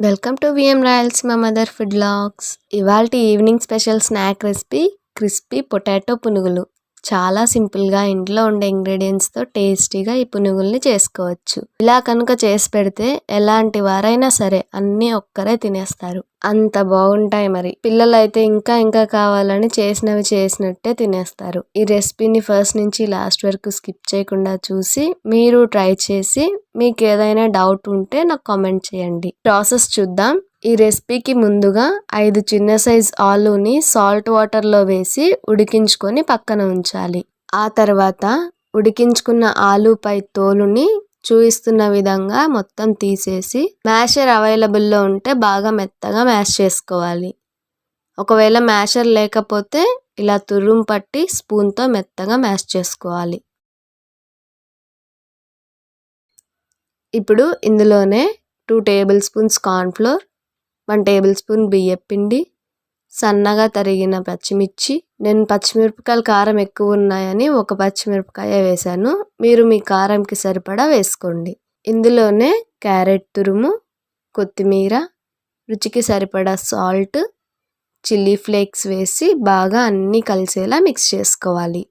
Welcome to VM Rayalaseema mother food lacks. ఇవాళ evening special snack recipe crispy potato పునుగులు. చాలా సింపుల్గా ఇంట్లో ఉండే ఇంగ్రీడియంట్స్తో టేస్టీగా ఈ పునుగుల్ని చేసుకోవచ్చు. ఇలా కనుక చేసి పెడితే ఎలాంటి వారైనా సరే అన్నీ ఒక్కరే తినేస్తారు. అంత బాగుంటాయి మరి. పిల్లలు అయితే ఇంకా ఇంకా కావాలని చేసినవి చేసినట్టే తినేస్తారు. ఈ రెసిపీని ఫస్ట్ నుంచి లాస్ట్ వరకు స్కిప్ చేయకుండా చూసి మీరు ట్రై చేసి మీకు ఏదైనా డౌట్ ఉంటే నాకు కామెంట్ చేయండి. ప్రాసెస్ చూద్దాం. ఈ రెసిపీకి ముందుగా ఐదు చిన్న సైజ్ ఆలూని సాల్ట్ వాటర్లో వేసి ఉడికించుకొని పక్కన ఉంచాలి. ఆ తర్వాత ఉడికించుకున్న ఆలూపై తోలుని చూపిస్తున్న విధంగా మొత్తం తీసేసి మ్యాషర్ అవైలబుల్లో ఉంటే బాగా మెత్తగా మ్యాష్ చేసుకోవాలి. ఒకవేళ మ్యాషర్ లేకపోతే ఇలా తురుము పట్టి స్పూన్తో మెత్తగా మ్యాష్ చేసుకోవాలి. ఇప్పుడు ఇందులోనే two tablespoons cornflour one tablespoon బియ్యపిండి సన్నగా తరిగిన పచ్చిమిర్చి. నేను పచ్చిమిరపకాయలు కారం ఎక్కువ ఉన్నాయని ఒక పచ్చిమిరపకాయ వేశాను. మీరు మీ కారంకి సరిపడా వేసుకోండి. ఇందులోనే క్యారెట్ తురుము కొత్తిమీర రుచికి సరిపడా సాల్ట్ చిల్లీ ఫ్లేక్స్ వేసి బాగా అన్నీ కలిసేలా మిక్స్ చేసుకోవాలి.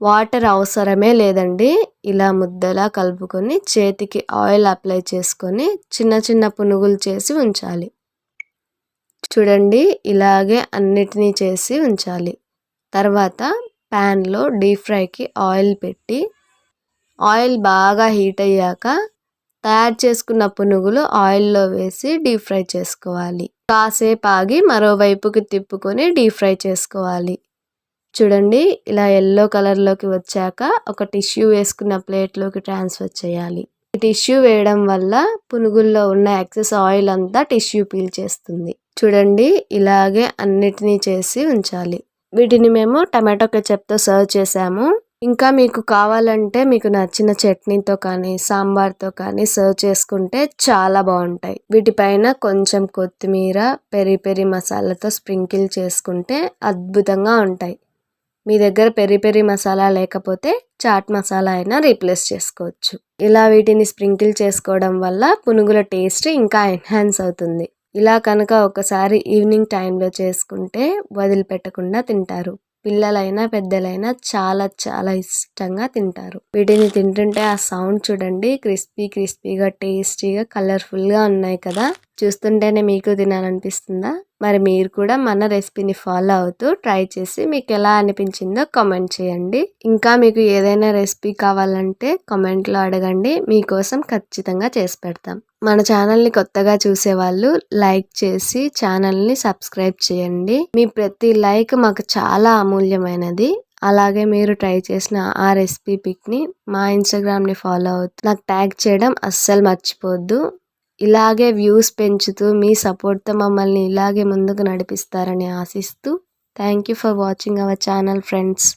వాటర్ అవసరమే లేదండి. ఇలా ముద్దలా కలుపుకొని చేతికి ఆయిల్ అప్లై చేసుకొని చిన్న చిన్న పునుగులు చేసి ఉంచాలి. చూడండి ఇలాగే అన్నిటినీ చేసి ఉంచాలి. తర్వాత ప్యాన్లో డీప్ ఫ్రైకి ఆయిల్ పెట్టి ఆయిల్ బాగా హీట్ అయ్యాక తయారు చేసుకున్న పునుగులు ఆయిల్లో వేసి డీప్ ఫ్రై చేసుకోవాలి. కాసేపు ఆగి మరోవైపుకి తిప్పుకొని డీప్ ఫ్రై చేసుకోవాలి. చూడండి ఇలా ఎల్లో కలర్లోకి వచ్చాక ఒక టిష్యూ వేసుకున్న ప్లేట్లోకి ట్రాన్స్ఫర్ చేయాలి. ఈ టిష్యూ వేయడం వల్ల పునుగుల్లో ఉన్న ఎక్సెస్ ఆయిల్ అంతా టిష్యూ పీల్ చేస్తుంది. చూడండి ఇలాగే అన్నిటినీ చేసి ఉంచాలి. వీటిని మేము టమాటో కెచప్తో సర్వ్ చేసాము. ఇంకా మీకు కావాలంటే మీకు నచ్చిన చట్నీతో కానీ సాంబార్తో కానీ సర్వ్ చేసుకుంటే చాలా బాగుంటాయి. వీటిపైన కొంచెం కొత్తిమీర పెరి పెరి మసాలాతో స్ప్రింకిల్ చేసుకుంటే అద్భుతంగా ఉంటాయి. మీ దగ్గర పెరి పెరి మసాలా లేకపోతే చాట్ మసాలా అయినా రీప్లేస్ చేసుకోవచ్చు. ఇలా వీటిని స్ప్రింకిల్ చేసుకోవడం వల్ల పునుగుల టేస్ట్ ఇంకా ఎన్హాన్స్ అవుతుంది. ఇలా కనుక ఒకసారి ఈవినింగ్ టైంలో చేసుకుంటే వదిలిపెట్టకుండా తింటారు. పిల్లలైనా పెద్దలైనా చాలా చాలా ఇష్టంగా తింటారు. వీటిని తింటుంటే ఆ సౌండ్ చూడండి. క్రిస్పీ క్రిస్పీగా టేస్టీగా కలర్ఫుల్గా ఉన్నాయి కదా. చూస్తుంటేనే మీకు తినాలనిపిస్తుందా? మరి మీరు కూడా మన రెసిపీని ఫాలో అవుతూ ట్రై చేసి మీకు ఎలా అనిపించిందో కామెంట్ చేయండి. ఇంకా మీకు ఏదైనా రెసిపీ కావాలంటే కామెంట్లో అడగండి. మీకోసం ఖచ్చితంగా చేసి పెడతాం. మన ఛానల్ని కొత్తగా చూసేవాళ్ళు లైక్ చేసి ఛానల్ని సబ్స్క్రైబ్ చేయండి. మీ ప్రతి లైక్ మాకు చాలా అమూల్యమైనది. అలాగే మీరు ట్రై చేసిన ఆ రెసిపీ పిక్ని మా ఇన్స్టాగ్రామ్ని ఫాలో అవుతూ నాకు ట్యాగ్ చేయడం అస్సలు మర్చిపోద్దు. ఇలాగే వ్యూస్ పెంచుతూ మీ సపోర్ట్తో మమ్మల్ని ఇలాగే ముందుకు నడిపిస్తారని ఆశిస్తూ thank you for watching our channel friends.